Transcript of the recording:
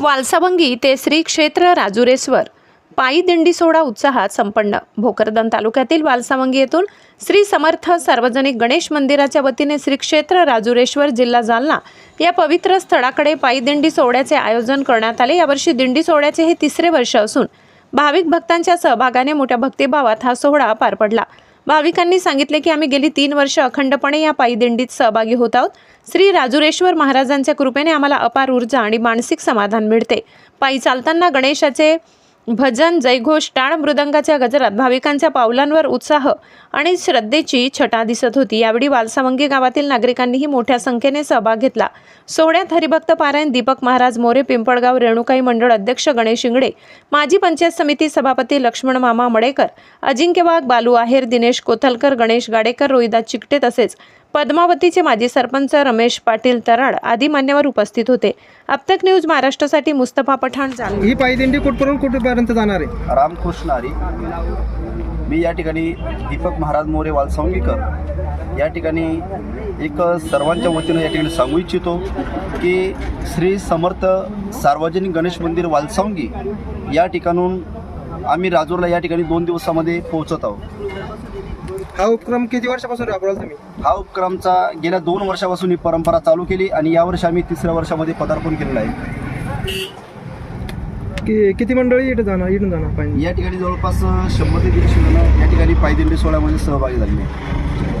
वालसावंगी ते श्री क्षेत्र राजुरेश्वर. पायी दिंडी सोहळा उत्साहात संपन्न. भोकरदन तालुक्यातील वालसावंगी येथून श्री समर्थ सार्वजनिक गणेश मंदिराच्या वतीने श्री क्षेत्र राजुरेश्वर जिल्हा जालना या पवित्र स्थळाकडे पायी दिंडी सोहळ्याचे आयोजन करण्यात आले. यावर्षी दिंडी सोहळ्याचे हे तिसरे वर्ष असून भाविक भक्तांच्या सहभागाने मोठ्या भक्तिभावात हा सोहळा पार पडला. भाविकांनी सांगितले की आम्ही गेली तीन वर्ष अखंडपणे या पायी दिंडीत सहभागी होत आहोत. श्री राजुरेश्वर महाराजांच्या कृपेने आम्हाला अपार ऊर्जा आणि मानसिक समाधान मिळते. पायी चालताना गणेशाचे भजन जयघोष टाळ मृदंगाच्या गजरात भाविकांच्या पावलांवर उत्साह आणि श्रद्धेची छटा दिसत होती. यावेळी वालसावंगी गावातील नागरिकांनीही मोठ्या संख्येने सहभाग घेतला. सोहळ्यात हरिभक्त पारायण दीपक महाराज मोरे पिंपळगाव रेणुकाई मंडळ अध्यक्ष गणेश इंगडे माजी पंचायत समिती सभापती लक्ष्मण मामा मडेकर अजिंक्य वाघ बालू आहेर दिनेश कोथलकर गणेश गाडेकर रोहिदास चिकटे तसेच पद्मावतीचे माजी सरपंच रमेश पाटील तराड आदी मान्यवर उपस्थित होते. अबतक न्यूज महाराष्ट्रासाठी मुस्तफा पठाण जालना. ही पायी दिंडी कुठपर्यंत कुठेपर्यंत जाणार आहे? रामकृष्ण हरी मी या ठिकाणी दीपक महाराज मोरे वालसंगीकर या ठिकाणी एक सर्वांच्या वतीनं या ठिकाणी सांगू इच्छितो की श्री समर्थ सार्वजनिक गणेश मंदिर वालसावंगी या ठिकाणून आम्ही राजूरला या ठिकाणी दोन दिवसामध्ये पोहोचत आहोत. हा उपक्रम किती वर्षापासून राबवला तुम्ही? हा उपक्रमचा गेल्या दोन वर्षापासून ही परंपरा चालू केली आणि यावर्षी आम्ही तिसऱ्या वर्षामध्ये पदार्पण केलेलं आहे. कि किती मंडळी इथे जाणार इथून जाणार पायी या ठिकाणी जवळपास शंभर ते दीडशे जण या ठिकाणी पायदिंडी सोहळ्यामध्ये सहभागी झालेले आहेत.